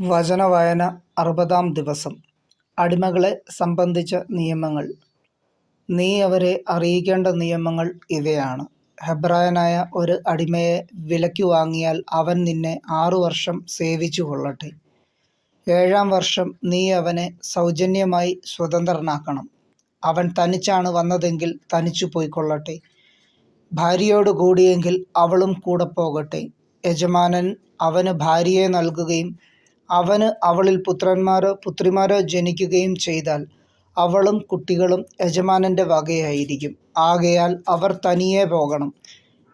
വചനവായന അറുപതാം ദിവസം. അടിമകളെ സംബന്ധിച്ച നിയമങ്ങൾ. നീ അവരെ അറിയിക്കേണ്ട നിയമങ്ങൾ ഇവയാണ്. ഹെബ്രായനായ ഒരു അടിമയെ വിലയ്ക്ക് വാങ്ങിയാൽ അവൻ നിന്നെ ആറു വർഷം സേവിച്ചു കൊള്ളട്ടെ. ഏഴാം വർഷം നീ അവനെ സൗജന്യമായി സ്വതന്ത്രനാക്കണം. അവൻ തനിച്ചാണ് വന്നതെങ്കിൽ തനിച്ചു പോയിക്കൊള്ളട്ടെ. ഭാര്യയോട് കൂടിയെങ്കിൽ അവളും കൂടെ പോകട്ടെ. യജമാനൻ അവന് ഭാര്യയെ നൽകുകയും അവന് അവളിൽ പുത്രന്മാരോ പുത്രിമാരോ ജനിക്കുകയും ചെയ്താൽ അവളും കുട്ടികളും യജമാനന്റെ വകയായിരിക്കും. ആകയാൽ അവർ തനിയെ പോകണം.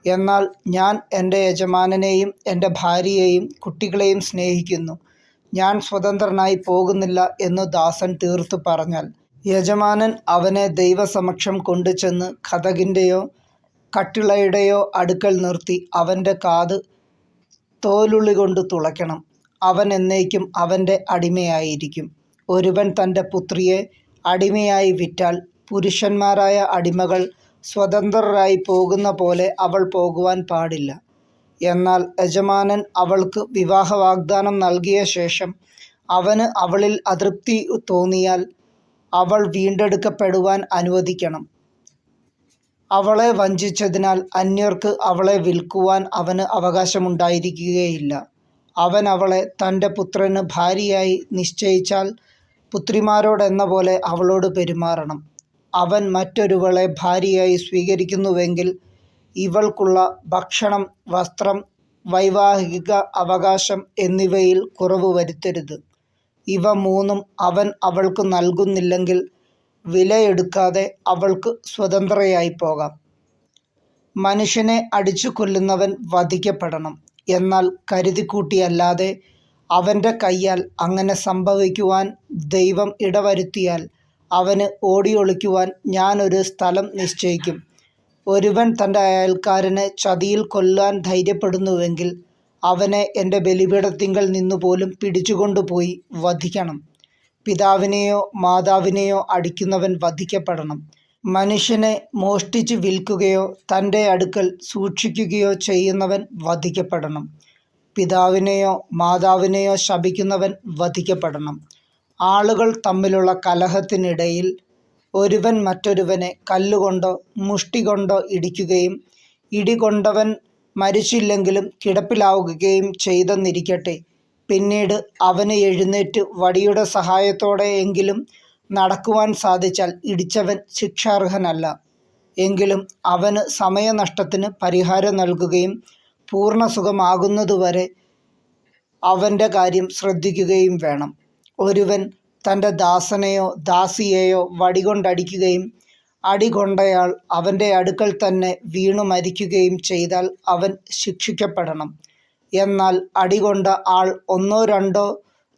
എന്നാൽ ഞാൻ എന്റെ യജമാനനെയും എന്റെ ഭാര്യയെയും കുട്ടികളെയും സ്നേഹിക്കുന്നു. ഞാൻ സ്വതന്ത്രനായി പോകുന്നില്ല എന്ന് ദാസൻ തീർത്തു പറഞ്ഞാൽ യജമാനൻ അവനെ ദൈവസമക്ഷം കൊണ്ടുചെന്ന് കഥകിന്റെയോ കട്ടിളയുടെയോ അടുക്കൽ നിർത്തി അവന്റെ കാത് തോലുള്ളി കൊണ്ട് തുളയ്ക്കണം. അവൻ എന്നേക്കും അവന്റെ അടിമയായിരിക്കും. ഒരുവൻ തന്റെ പുത്രിയെ അടിമയായി വിറ്റാൽ പുരുഷന്മാരായ അടിമകൾ സ്വതന്ത്രരായി പോകുന്ന പോലെ അവൾ പോകുവാൻ പാടില്ല. എന്നാൽ യജമാനൻ അവൾക്ക് വിവാഹ വാഗ്ദാനം നൽകിയ ശേഷം അവന് അവളിൽ അതൃപ്തി തോന്നിയാൽ അവൾ വീണ്ടെടുക്കപ്പെടുവാൻ അനുവദിക്കണം. അവളെ വഞ്ചിച്ചതിനാൽ അന്യർക്ക് അവളെ വിൽക്കുവാൻ അവന് അവകാശമുണ്ടായിരിക്കുകയില്ല. അവൻ അവളെ തന്റെ പുത്രന് ഭാര്യയായി നിശ്ചയിച്ചാൽ പുത്രിമാരോടെന്ന പോലെ അവളോട് പെരുമാറണം. അവൻ മറ്റൊരുവളെ ഭാര്യയായി സ്വീകരിക്കുന്നുവെങ്കിൽ ഇവൾക്കുള്ള ഭക്ഷണം വസ്ത്രം വൈവാഹിക അവകാശം എന്നിവയിൽ കുറവ് വരുത്തരുത്. ഇവ മൂന്നും അവൻ അവൾക്ക് നൽകുന്നില്ലെങ്കിൽ വിലയെടുക്കാതെ അവൾക്ക് സ്വതന്ത്രയായി പോകാം. മനുഷ്യനെ അടിച്ചു കൊല്ലുന്നവൻ വധിക്കപ്പെടണം. എന്നാൽ കരുതിക്കൂട്ടിയല്ലാതെ അവന്റെ കയ്യാൽ അങ്ങനെ സംഭവിക്കുവാൻ ദൈവം ഇടവരുത്തിയാൽ അവന് ഓടിയൊളിക്കുവാൻ ഞാനൊരു സ്ഥലം നിശ്ചയിക്കും. ഒരുവൻ തന്റെ അയൽക്കാരനെ ചതിയിൽ കൊല്ലാൻ ധൈര്യപ്പെടുന്നുവെങ്കിൽ അവനെ എന്റെ ബലിപീഠത്തിങ്കൽ നിന്നുപോലും പിടിച്ചുകൊണ്ടുപോയി വധിക്കണം. പിതാവിനെയോ മാതാവിനെയോ അടിക്കുന്നവൻ വധിക്കപ്പെടണം. മനുഷ്യനെ മോഷ്ടിച്ച് വിൽക്കുകയോ തന്റെ അടുക്കൽ സൂക്ഷിക്കുകയോ ചെയ്യുന്നവൻ വധിക്കപ്പെടണം. പിതാവിനെയോ മാതാവിനെയോ ശപിക്കുന്നവൻ വധിക്കപ്പെടണം. ആളുകൾ തമ്മിലുള്ള കലഹത്തിനിടയിൽ ഒരുവൻ മറ്റൊരുവനെ കല്ലുകൊണ്ടോ മുഷ്ടി കൊണ്ടോ ഇടിക്കുകയും ഇടികൊണ്ടവൻ മരിച്ചില്ലെങ്കിലും കിടപ്പിലാവുകയും ചെയ്തെന്നിരിക്കട്ടെ. പിന്നീട് അവന് എഴുന്നേറ്റ് വടിയുടെ സഹായത്തോടെ എങ്കിലും നടക്കുവാൻ സാധിച്ചാൽ ഇടിച്ചവൻ ശിക്ഷാർഹനല്ല. എങ്കിലും അവന് സമയനഷ്ടത്തിന് പരിഹാരം നൽകുകയും പൂർണസുഖമാകുന്നതുവരെ അവന്റെ കാര്യം ശ്രദ്ധിക്കുകയും വേണം. ഒരുവൻ തന്റെ ദാസനെയോ ദാസിയെയോ വടികൊണ്ടടിക്കുകയും അടികൊണ്ടയാൾ അവന്റെ അടുക്കൽ തന്നെ വീണു മരിക്കുകയും ചെയ്താൽ അവൻ ശിക്ഷിക്കപ്പെടണം. എന്നാൽ അടികൊണ്ട ആൾ ഒന്നോ രണ്ടോ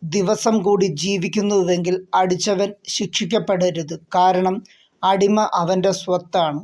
ദിവസം കൂടി ജീവിക്കുന്നുവെങ്കിൽ അടിച്ചവൻ ശിക്ഷിക്കപ്പെടരുത്. കാരണം അടിമ അവന്റെ സ്വത്താണ്.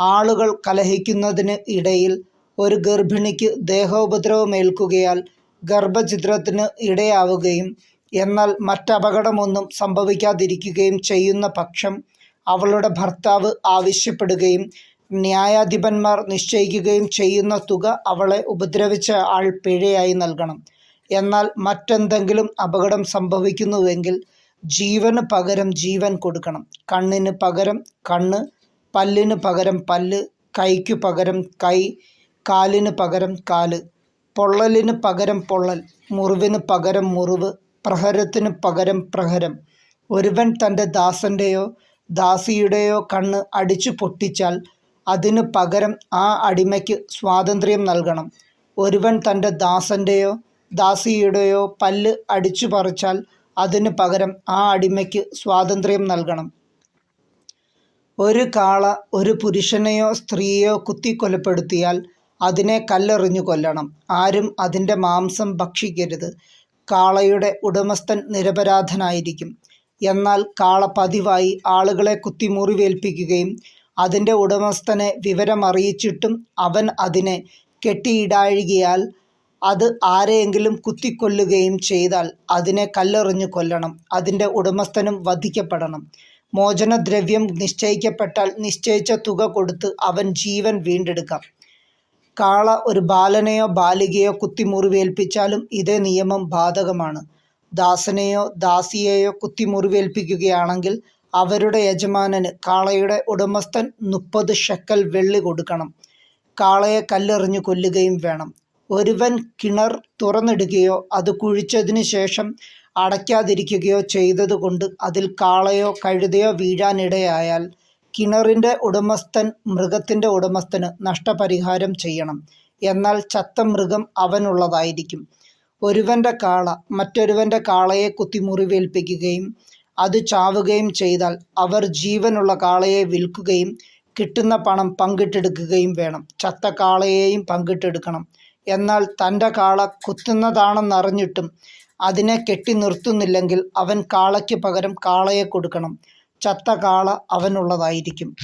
ആളുകൾ കലഹിക്കുന്നതിന് ഇടയിൽ ഒരു ഗർഭിണിക്ക് ദേഹോപദ്രവമേൽക്കുകയാൽ ഗർഭഛിദ്രത്തിന് ഇടയാവുകയും എന്നാൽ മറ്റപകടമൊന്നും സംഭവിക്കാതിരിക്കുകയും ചെയ്യുന്ന പക്ഷം അവളുടെ ഭർത്താവ് ആവശ്യപ്പെടുകയും ന്യായാധിപന്മാർ നിശ്ചയിക്കുകയും ചെയ്യുന്ന തുക അവളെ ഉപദ്രവിച്ച ആൾ പിഴയായി നൽകണം. എന്നാൽ മറ്റെന്തെങ്കിലും അപകടം സംഭവിക്കുന്നുവെങ്കിൽ ജീവന് പകരം ജീവൻ കൊടുക്കണം. കണ്ണിന് പകരം കണ്ണ് പല്ലിന് പകരം പല്ല് കൈക്കു പകരം കൈ കാലിന് പകരം കാൽ പൊള്ളലിന് പകരം പൊള്ളൽ മുറിവിന് പകരം മുറിവ് പ്രഹരത്തിന് പകരം പ്രഹരം. ഒരുവൻ തന്റെ ദാസന്റെയോ ദാസിയുടെയോ കണ്ണ് അടിച്ചു പൊട്ടിച്ചാൽ അതിന് പകരം ആ അടിമയ്ക്ക് സ്വാതന്ത്ര്യം നൽകണം. ഒരുവൻ തന്റെ ദാസന്റെയോ ദാസിയുടെയോ പല്ല് അടിച്ചു പറിച്ചാൽ അതിനു പകരം ആ അടിമയ്ക്ക് സ്വാതന്ത്ര്യം നൽകണം. ഒരു കാള ഒരു പുരുഷനെയോ സ്ത്രീയെയോ കുത്തിക്കൊലപ്പെടുത്തിയാൽ അതിനെ കല്ലെറിഞ്ഞു കൊല്ലണം. ആരും അതിന്റെ മാംസം ഭക്ഷിക്കരുത്. കാളയുടെ ഉടമസ്ഥൻ നിരപരാധനായിരിക്കും. എന്നാൽ കാള പതിവായി ആളുകളെ കുത്തിമുറിവേൽപ്പിക്കുകയും അതിന്റെ ഉടമസ്ഥനെ വിവരമറിയിച്ചിട്ടും അവൻ അതിനെ കെട്ടിയിടാഴുകിയാൽ അത് ആരെയെങ്കിലും കുത്തിക്കൊല്ലുകയും ചെയ്താൽ അതിനെ കല്ലെറിഞ്ഞു കൊല്ലണം അതിന്റെ ഉടമസ്ഥനും വധിക്കപ്പെടണം. മോചനദ്രവ്യം നിശ്ചയിക്കപ്പെട്ടാൽ നിശ്ചയിച്ച തുക കൊടുത്ത് അവൻ ജീവൻ വീണ്ടെടുക്കാം. കാള ഒരു ബാലനെയോ ബാലികയോ കുത്തിമുറിവേൽപ്പിച്ചാലും ഇതേ നിയമം ബാധകമാണ്. ദാസനെയോ ദാസിയെയോ കുത്തിമുറിവേൽപ്പിക്കുകയാണെങ്കിൽ അവരുടെ യജമാനന് കാളയുടെ ഉടമസ്ഥൻ മുപ്പത് ഷെക്കൽ വെള്ളി കൊടുക്കണം. കാളയെ കല്ലെറിഞ്ഞു കൊല്ലുകയും വേണം. ഒരുവൻ കിണർ തുറന്നിടുകയോ അത് കുഴിച്ചതിന് ശേഷം അടയ്ക്കാതിരിക്കുകയോ ചെയ്തതുകൊണ്ട് അതിൽ കാളയോ കഴുതയോ വീഴാനിടയായാൽ കിണറിന്റെ ഉടമസ്ഥൻ മൃഗത്തിന്റെ ഉടമസ്ഥന് നഷ്ടപരിഹാരം ചെയ്യണം. എന്നാൽ ചത്ത മൃഗം അവനുള്ളതായിരിക്കും. ഒരുവന്റെ കാള മറ്റൊരുവന്റെ കാളയെ കുത്തി മുറിവേൽപ്പിക്കുകയും അത് ചാവുകയും ചെയ്താൽ അവർ ജീവനുള്ള കാളയെ വിൽക്കുകയും കിട്ടുന്ന പണം പങ്കിട്ടെടുക്കുകയും വേണം. ചത്ത കാളയെയും പങ്കിട്ടെടുക്കണം. എന്നാൽ തന്റെ കാള കുത്തുന്നതാണെന്നറിഞ്ഞിട്ടും അതിനെ കെട്ടി നിർത്തുന്നില്ലെങ്കിൽ അവൻ കാളയ്ക്ക് പകരം കാളയെ കൊടുക്കണം. ചത്ത കാള അവനുള്ളതായിരിക്കും.